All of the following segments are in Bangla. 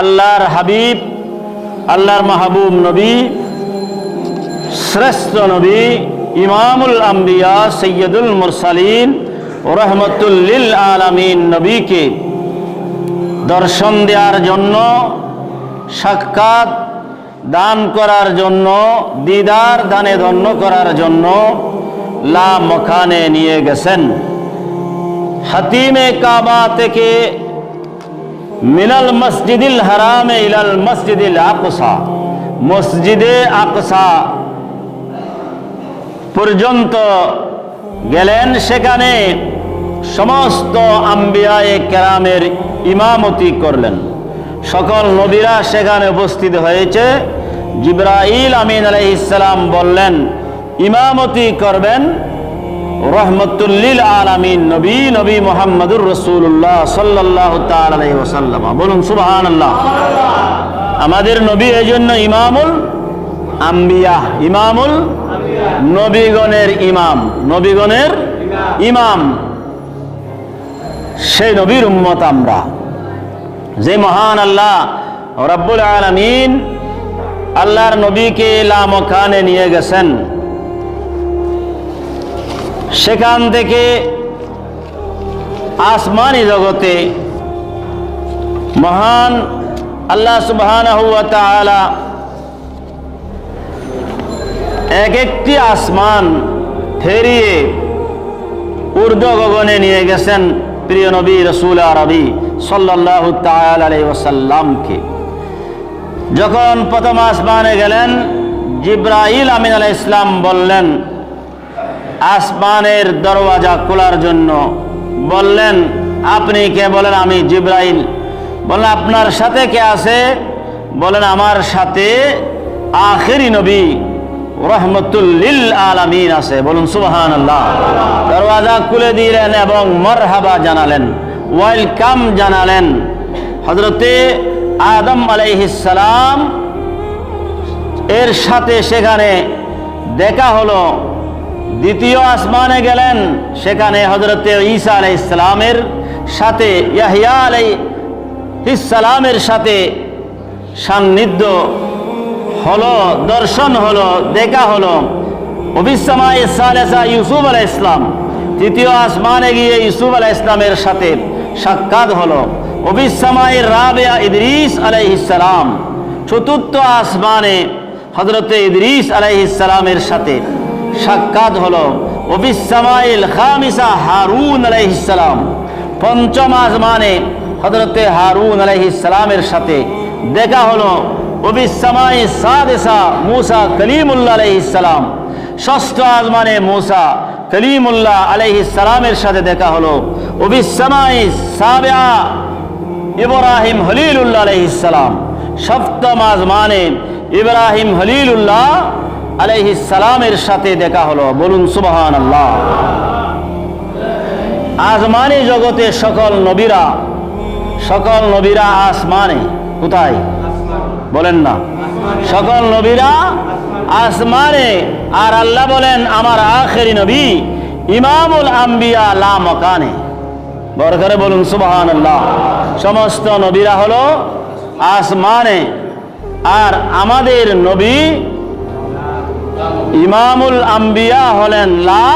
আল্লাহর হাবিব, আল্লাহর মাহবুব নবী, শ্রেষ্ঠ নবী, ইমামুল আম্বিয়া, সৈয়দুল মুরসালিন রহমতুল্লিল আলামিন নবীকে দর্শন দেওয়ার জন্য, সাক্ষাৎ দান করার জন্য, দিদার দানে ধন্য করার জন্য লা মখানে নিয়ে গেছেন। হাতিমে কাবা থেকে মিনাল মসজিদিল হারামে ইলাল মসজিদিল আকসা। মসজিদে আকসা পর্যন্ত গেলেন সেখানে সমস্ত আম্বিয়ায়ে কেরামের ইমামতি করলেন। সকল নবীরা সেখানে উপস্থিত হয়েছে। জিব্রাইল আমিন আলাইহিসসালাম বললেন, ইমামতি করবেন রহমতুল্লিল আলামিন, নবী নবী মোহাম্মদুর রসুল্লাহ সাল্লাহ তালাই বলুন সুবাহান আল্লাহ আমাদের নবী এই জন্য ইমামুল আম্বিয়া, ইমামুল নবীগণের ইমাম নবীগণের ইমাম। সেই নবীর উম্মত আমরা। যে মহান আল্লাহ রব্বুল আলমিন আল্লাহর নবীকে লামখানে নিয়ে গেছেন। সেখান থেকে আসমানি জগতে মহান আল্লাহ সুবহান এক একটি আসমান ফেরিয়ে ঊর্ধ্ব গগনে নিয়ে গেছেন প্রিয় নবী রসুল আরবি সাল্লাহ তালাই ওসাল্লামকে যখন প্রথম আসমানে গেলেন, জিব্রাইল আমিন আলাহ ইসলাম বললেন আসমানের দরওয়াজা খোলার জন্য। বললেন, আপনি কে? বলেন, আমি জিব্রাইল। বললেন, আপনার সাথে কে আছে? বলেন, আমার সাথে আখেরি নবী রহমতুল্লিল আলামিন আছে। বলুন সুবাহান আল্লাহ দরওয়াজা খুলে দিলেন এবং মরহাবা জানালেন, ওয়েলকাম জানালেন। হজরতে আদম আলাইহিসালাম এর সাথে সেখানে দেখা হলো। দ্বিতীয় আসমানে গেলেন, সেখানে হজরতে ঈসা আলাই ইসলামের সাথে, ইয়াহিয়া আলাই ইসালামের সাথে সান্নিধ্য হলো, দর্শন হলো, দেখা হলো। অবিসামাই সালেসা ইউসুফ আলাহ ইসলাম তৃতীয় আসমানে গিয়ে ইউসুফ আলাহ ইসলামের সাথে সাক্ষাৎ হলো। অবিসামাই রাবেয়া ইদরিস আলাইহিসালাম চতুর্থ আসমানে হজরতে ইদরিস আলাইহিসালামের সাথে সাক্ষাৎ হলো। অবিসামাইল খামিসা হারুন আলাইহিসালাম পঞ্চম আসমানে হজরতে হারুন আলাইহিসালামের সাথে দেখা হলো। অবিসামাই সাদেসা মুসা কলিমুল্লাহ আলাইহিসালাম ষষ্ঠ আজমানে মুসা কলিমুল্লাহ আলাইহিসালামের সাথে দেখা হলো। অবিসামাই সাবেয়া ইব্রাহিম হলিলুল্লাহ আলাইহিসালাম সপ্তম আজমানে ইব্রাহিম হলিলুল্লাহ সাথে দেখা হলো। বলুন আল্লাহ আসমানি জগতে সকল নবীরা সকল নবীরা আসমানে কোথায়? বলেন না। সকল নবীরা আসমানে। আর আল্লাহ বলেন, আমার আখেরি নবী ইমামুল আম্বিয়া লা মকানে। বরকরে বলুন সুবহান আল্লাহ সমস্ত নবীরা হলো আসমানে। আর আমাদের নবী ইমামুল আম্বিয়া হলেন লা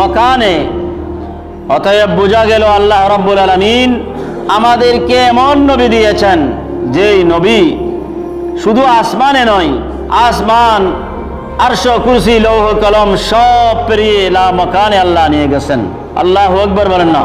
মকানে। অতএব বোঝা গেল আল্লাহ রব্বুল আলমিন আমাদেরকে এমন নবী দিয়েছেন যেই নবী শুধু আসমানে নয়, আসমান, আরশ, কুরসি, লৌহ, কলম সব পেরিয়ে লা মকানে আল্লাহ নিয়ে গেছেন। আল্লাহ আকবর বলেন না।